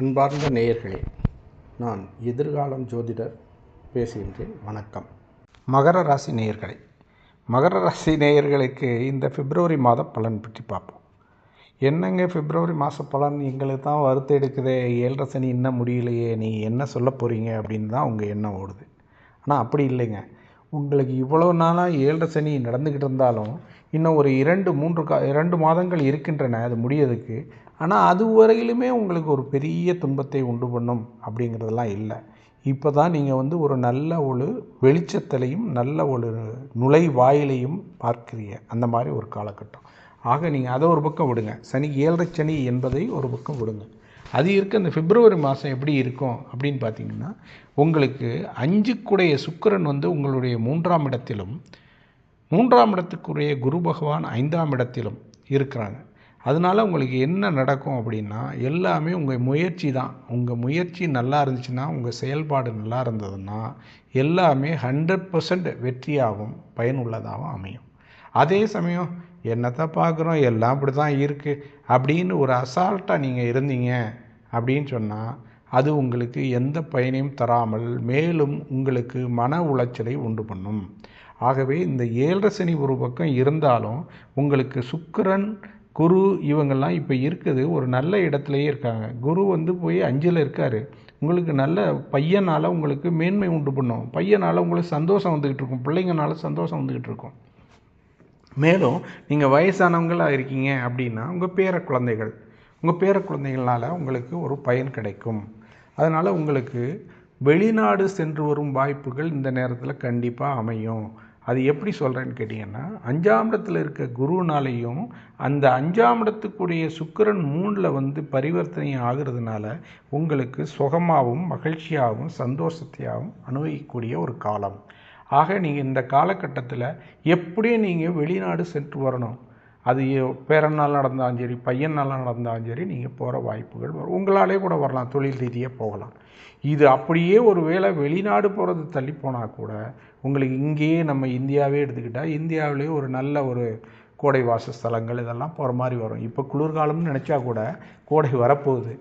அன்பார்ந்த நேயர்களே நான் எதிர்காலம் ஜோதிடர் பேசுகின்றேன். வணக்கம். மகர ராசி நேயர்களே மகர ராசி நேயர்களுக்கு இந்த பிப்ரவரி மாத பலன் பற்றி பார்ப்போம். என்னங்க பிப்ரவரி மாத பலன்? எங்களுக்கு தான் வருத்த எடுக்குதே. ஏழரை சனி இன்னும் முடியலையே. நீ என்ன சொல்ல போகிறீங்க அப்படின்னு தான் உங்கள் எண்ணம் ஓடுது. ஆனால் அப்படி இல்லைங்க. உங்களுக்கு இவ்வளோ நாளாக ஏழரை சனி நடந்துக்கிட்டு இருந்தாலும் இன்னும் ஒரு இரண்டு மூன்று கா இரண்டு மாதங்கள் இருக்கின்றன அது முடியறதுக்கு. ஆனால் அது வரையிலுமே உங்களுக்கு ஒரு பெரிய துன்பத்தை உண்டு பண்ணும் அப்படிங்கிறதெல்லாம் இல்லை. இப்போ தான் நீங்கள் வந்து ஒரு நல்ல ஒரு வெளிச்சத்திலையும் நல்ல ஒரு நுழைவாயிலையும் பார்க்கிறீங்க. அந்த மாதிரி ஒரு காலகட்டம். ஆக நீங்கள் அதை ஒரு பக்கம் விடுங்க. சனி ஏழரை சனி என்பதை ஒரு பக்கம் விடுங்க. அது இருக்க. இந்த பிப்ரவரி மாதம் எப்படி இருக்கும் அப்படின்னு பார்த்தீங்கன்னா உங்களுக்கு அஞ்சுக்குடைய சுக்கிரன் வந்து உங்களுடைய மூன்றாம் இடத்திலும் மூன்றாம் இடத்துக்குரிய குரு பகவான் ஐந்தாம் இடத்திலும் இருக்கிறாங்க. அதனால் உங்களுக்கு என்ன நடக்கும் அப்படின்னா எல்லாமே உங்கள் முயற்சி தான். உங்கள் முயற்சி நல்லா இருந்துச்சுன்னா உங்கள் செயல்பாடு நல்லா இருந்ததுன்னா எல்லாமே ஹண்ட்ரட் பர்சன்ட் வெற்றியாகவும் பயனுள்ளதாகவும் அமையும். அதே சமயம் என்னத்தை பார்க்குறோம்? எல்லாம் இப்படி தான் இருக்குது அப்படின்னு ஒரு அசால்ட்டாக நீங்கள் இருந்தீங்க அப்படின்னு சொன்னால் அது உங்களுக்கு எந்த பயனையும் தராமல் மேலும் உங்களுக்கு மன உளைச்சலை உண்டு பண்ணும். ஆகவே இந்த ஏழரை சனி ஒரு பக்கம் இருந்தாலும் உங்களுக்கு சுக்கரன் குரு இவங்கெல்லாம் இப்போ இருக்குது. ஒரு நல்ல இடத்துலையே இருக்காங்க. குரு வந்து போய் அஞ்சில் இருக்கார். உங்களுக்கு நல்ல பையனால் உங்களுக்கு மேன்மை உண்டு பண்ணும். பையனால் உங்களுக்கு சந்தோஷம் வந்துக்கிட்டு இருக்கும். பிள்ளைங்கனால சந்தோஷம் வந்துக்கிட்டு இருக்கும். மேலும் நீங்கள் வயசானவங்களாக இருக்கீங்க அப்படின்னா உங்கள் பேர குழந்தைகள் உங்கள் பேர குழந்தைகளால் உங்களுக்கு ஒரு பயன் கிடைக்கும். அதனால் உங்களுக்கு வெளிநாடு சென்று வரும் வாய்ப்புகள் இந்த நேரத்தில் கண்டிப்பாக அமையும். அது எப்படி சொல்கிறேன்னு கேட்டிங்கன்னா அஞ்சாம் இடத்துல இருக்க குருனாலையும் அந்த அஞ்சாம் இடத்துக்குரிய சுக்கிரன் மூணில் வந்து பரிவர்த்தனை ஆகிறதுனால உங்களுக்கு சுகமாகவும் மகிழ்ச்சியாகவும் சந்தோஷத்தையாகவும் அனுபவிக்கக்கூடிய ஒரு காலம். ஆக நீங்கள் இந்த காலகட்டத்தில் எப்படியும் நீங்கள் வெளிநாடு சென்று வரணும். அது பேரனால் நடந்தாலும் சரி பையனால் நடந்தாலும் சரி நீங்கள் போகிற வாய்ப்புகள் வரும். உங்களாலே கூட வரலாம் தொழில் ரீதியாக போகலாம். இது அப்படியே ஒரு வேளை வெளிநாடு போகிறது தள்ளி போனால் கூட உங்களுக்கு இங்கேயே நம்ம இந்தியாவே எடுத்துக்கிட்டால் இந்தியாவிலேயே ஒரு நல்ல ஒரு கோடை வாசஸ்தலங்கள் இதெல்லாம் போகிற மாதிரி வரும். இப்போ குளிர்காலம்னு நினச்சா கூட கோடை வரப்போகுது.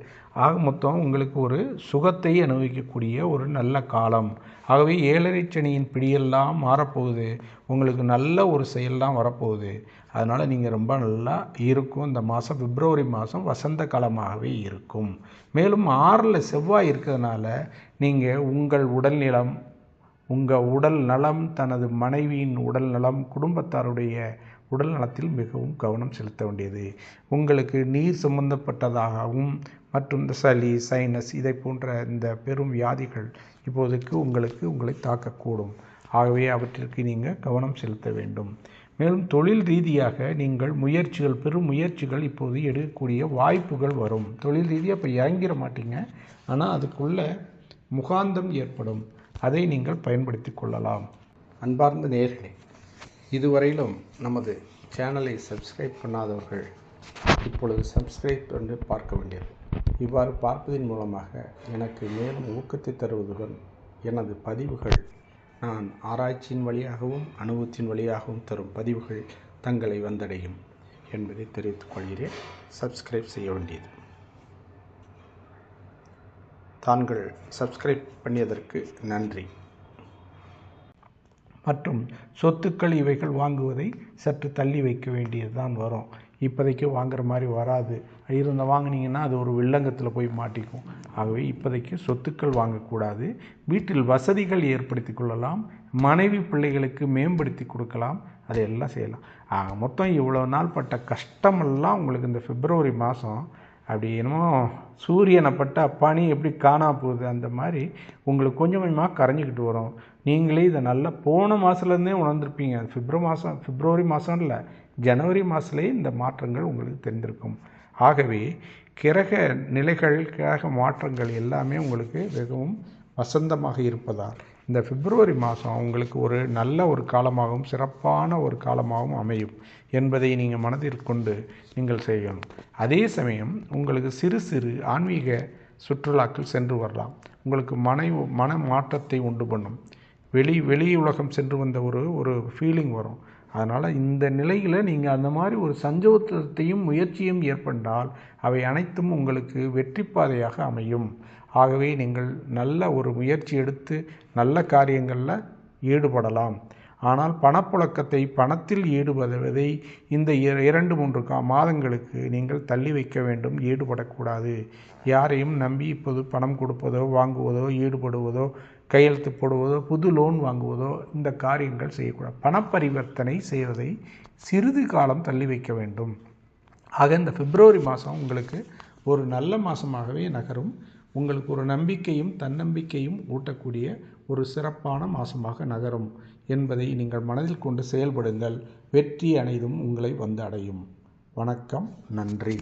ஆக மொத்தம் உங்களுக்கு ஒரு சுகத்தை அனுபவிக்கக்கூடிய ஒரு நல்ல காலம். ஆகவே ஏழரை சனியின் பிடியெல்லாம் மாறப்போகுது. உங்களுக்கு நல்ல ஒரு செயல்லாம் வரப்போகுது. அதனால் நீங்கள் ரொம்ப நல்லா இருக்கும். இந்த மாதம் பிப்ரவரி மாதம் வசந்த காலமாகவே இருக்கும். மேலும் ஆறில் செவ்வாய் இருக்கிறதுனால நீங்கள் உங்கள் உடல்நிலம் உங்கள் உடல் நலம் தனது மனைவியின் உடல் நலம் குடும்பத்தாருடைய உடல் நலத்தில் மிகவும் கவனம் செலுத்த வேண்டியது. உங்களுக்கு நீர் சம்பந்தப்பட்டதாகவும் மற்றும் இந்த சளி சைனஸ் இதை போன்ற இந்த பெரும் வியாதிகள் இப்போதைக்கு உங்களுக்கு உங்களை தாக்கக்கூடும். ஆகவே அவற்றிற்கு நீங்கள் கவனம் செலுத்த வேண்டும். மேலும் தொழில் ரீதியாக நீங்கள் முயற்சிகள் பெரும் முயற்சிகள் இப்போது எடுக்கக்கூடிய வாய்ப்புகள் வரும். தொழில் ரீதியாக இப்போ இறங்கிட மாட்டீங்க. ஆனால் அதுக்குள்ள முகாந்தம் ஏற்படும். அதை நீங்கள் பயன்படுத்தி கொள்ளலாம். அன்பார்ந்த நேர்களே இதுவரையிலும் நமது சேனலை சப்ஸ்கிரைப் பண்ணாதவர்கள் இப்பொழுது சப்ஸ்கிரைப் என்று பார்க்க வேண்டியது. இவ்வாறு பார்ப்பதன் மூலமாக எனக்கு மேலும் ஊக்கத்தை தருவதுடன் எனது பதிவுகள் நான் ஆராய்ச்சியின் வழியாகவும் அனுபவத்தின் வழியாகவும் தரும் பதிவுகள் தங்களை வந்தடையும் என்பதை தெரிவித்துக் கொள்கிறேன். சப்ஸ்கிரைப் செய்ய வேண்டியது. தாங்கள் சப்ஸ்கிரைப் பண்ணியதற்கு நன்றி. மற்றும் சொத்துக்கள் இவைகள் வாங்குவதை சற்று தள்ளி வைக்க வேண்டியது தான் வரும். இப்போதைக்கு வாங்குற மாதிரி வராது. இருந்த வாங்கினீங்கன்னா அது ஒரு வில்லங்கத்தில் போய் மாட்டிக்கும். ஆகவே இப்போதைக்கு சொத்துக்கள் வாங்கக்கூடாது. வீட்டில் வசதிகள் ஏற்படுத்தி கொள்ளலாம். மனைவி பிள்ளைகளுக்கு மேம்படுத்தி கொடுக்கலாம். அதையெல்லாம் செய்யலாம். ஆக மொத்தம் இவ்வளோ நாள் பட்ட கஷ்டமெல்லாம் உங்களுக்கு இந்த பிப்ரவரி மாதம் அப்படி என்னமோ சூரியனை பட்ட அப்பானி எப்படி காணா போகுது அந்த மாதிரி உங்களுக்கு கொஞ்சம் கொஞ்சமாக கரைஞ்சிக்கிட்டு வரும். நீங்களே இதை நல்லா போன மாதத்துலேருந்தே உணர்ந்திருப்பீங்க. பிப்ரவரி மாதம் பிப்ரவரி மாதம் இல்லை ஜனவரி மாதத்துலேயே இந்த மாற்றங்கள் உங்களுக்கு தெரிந்திருக்கும். ஆகவே கிரக நிலைகள் கிரக மாற்றங்கள் எல்லாமே உங்களுக்கு மிகவும் வசந்தமாக இருப்பதால். இந்த பிப்ரவரி மாதம் உங்களுக்கு ஒரு நல்ல ஒரு காலமாகவும் சிறப்பான ஒரு காலமாகவும் அமையும் என்பதை நீங்கள் மனதில் கொண்டு நீங்கள் செய்யணும். அதே சமயம் உங்களுக்கு சிறு சிறு ஆன்மீக சுற்றுலாக்கள் சென்று வரலாம். உங்களுக்கு மனை மன மாற்றத்தை உண்டு பண்ணும். வெளி வெளி உலகம் சென்று வந்த ஒரு ஒரு ஃபீலிங் வரும். அதனால் இந்த நிலையில் நீங்கள் அந்த மாதிரி ஒரு சஞ்சோத்தத்தையும் முயற்சியும் ஏற்பட்டால் அவை அனைத்தும் உங்களுக்கு வெற்றி பாதையாக அமையும். ஆகவே நீங்கள் நல்ல ஒரு முயற்சி எடுத்து நல்ல காரியங்களில் ஈடுபடலாம். ஆனால் பணப்புழக்கத்தை பணத்தில் ஈடுபடுவதை இந்த இரண்டு மூன்று கா மாதங்களுக்கு நீங்கள் தள்ளி வைக்க வேண்டும். ஈடுபடக்கூடாது. யாரையும் நம்பி இப்போது பணம் கொடுப்பதோ வாங்குவதோ ஈடுபடுவதோ கையெழுத்து போடுவதோ புது லோன் வாங்குவதோ இந்த காரியங்கள் செய்யக்கூடாது. பணப்பரிவர்த்தனை செய்வதை சிறிது காலம் தள்ளி வைக்க வேண்டும். ஆக இந்த பிப்ரவரி மாதம் உங்களுக்கு ஒரு நல்ல மாதமாகவே நகரும். உங்களுக்கு ஒரு நம்பிக்கையும் தன்னம்பிக்கையும் ஊட்டக்கூடிய ஒரு சிறப்பான மாதமாக நகரும் என்பதை நீங்கள் மனதில் கொண்டு செயல்படுங்கள். வெற்றி அனைதும் உங்களை வந்து அடையும். வணக்கம். நன்றி.